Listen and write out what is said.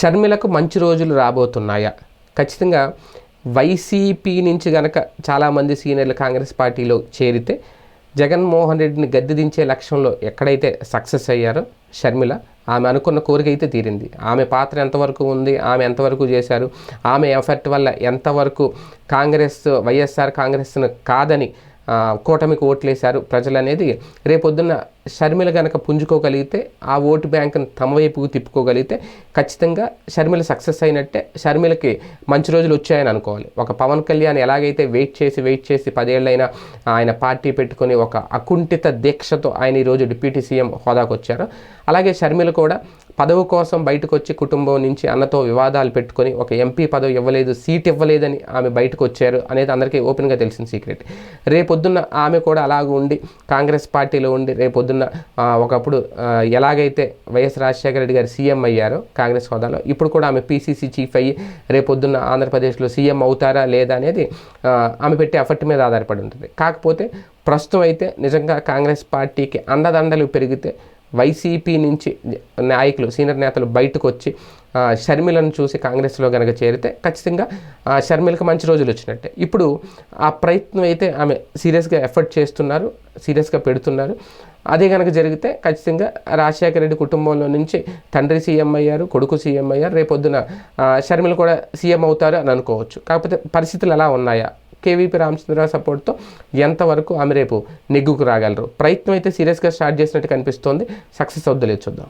షర్మిలకు మంచి రోజులు రాబోతున్నాయా? ఖచ్చితంగా వైసీపీ నుంచి గనక చాలామంది సీనియర్లు కాంగ్రెస్ పార్టీలో చేరితే జగన్మోహన్ రెడ్డిని గద్దె దించే లక్ష్యంలో ఎక్కడైతే సక్సెస్ అయ్యారో షర్మిల ఆమె అనుకున్న కోరిక అయితే తీరింది. ఆమె పాత్ర ఎంతవరకు ఉంది? ఆమె ఎంతవరకు చేశారు? ఆమె ఎఫర్ట్ వల్ల ఎంతవరకు కాంగ్రెస్ వైఎస్ఆర్ కాంగ్రెస్ను కాదని కూటమికి ఓట్లేశారు ప్రజలు అనేది రేపొద్దున్న షర్మిల కనుక పుంజుకోగలిగితే ఆ ఓటు బ్యాంకును తమ వైపుకు తిప్పుకోగలిగితే ఖచ్చితంగా షర్మిల సక్సెస్ అయినట్టే షర్మిలకి మంచి రోజులు వచ్చాయని అనుకోవాలి. ఒక పవన్ కళ్యాణ్ ఎలాగైతే వెయిట్ చేసి వెయిట్ చేసి పదేళ్ళైనా ఆయన పార్టీ పెట్టుకొని ఒక అకుంఠిత దీక్షతో ఆయన ఈరోజు డిప్యూటీ సీఎం హోదాకు వచ్చారు అలాగే షర్మిల కూడా పదవి కోసం బయటకు వచ్చి కుటుంబం నుంచి అన్నతో వివాదాలు పెట్టుకొని ఒక ఎంపీ పదవి ఇవ్వలేదు సీట్ ఇవ్వలేదని ఆమె బయటకు వచ్చారు అనేది అందరికీ ఓపెన్గా తెలిసిన సీక్రెట్. రేపొద్దున్న ఆమె కూడా అలాగ ఉండి కాంగ్రెస్ పార్టీలో ఉండి రేపొద్దున్న ఒకప్పుడు ఎలాగైతే వైఎస్ రాజశేఖర రెడ్డి గారు సీఎం అయ్యారో కాంగ్రెస్ హోదాలో ఇప్పుడు కూడా ఆమె పీసీసీ చీఫ్ అయ్యి రేపొద్దున్న ఆంధ్రప్రదేశ్లో సీఎం అవుతారా లేదా అనేది ఆమె పెట్టే ఎఫర్ట్ మీద ఆధారపడి ఉంటుంది. కాకపోతే ప్రస్తుతం అయితే నిజంగా కాంగ్రెస్ పార్టీకి అండదండలు పెరిగితే వైసీపీ నుంచి నాయకులు సీనియర్ నేతలు బయటకు వచ్చి షర్మిలను చూసి కాంగ్రెస్లో కనుక చేరితే ఖచ్చితంగా షర్మిలకు మంచి రోజులు వచ్చినట్టే. ఇప్పుడు ఆ ప్రయత్నం అయితే ఆమె సీరియస్గా ఎఫర్ట్ చేస్తున్నారు సీరియస్గా పెడుతున్నారు. అదే కనుక జరిగితే ఖచ్చితంగా రాజశేఖర రెడ్డి కుటుంబంలో నుంచి తండ్రి సీఎం అయ్యారు కొడుకు సీఎం అయ్యారు రేపొద్దున షర్మిలు కూడా సీఎం అవుతారు అని అనుకోవచ్చు. కాకపోతే పరిస్థితులు ఎలా ఉన్నాయా? కేవీపీ రామచంద్రరావు సపోర్ట్తో ఎంతవరకు ఆమె రేపు నెగ్గుకు రాగలరు? ప్రయత్నం అయితే సీరియస్గా స్టార్ట్ చేసినట్టు కనిపిస్తోంది. సక్సెస్ అవుద్దో చూద్దాం.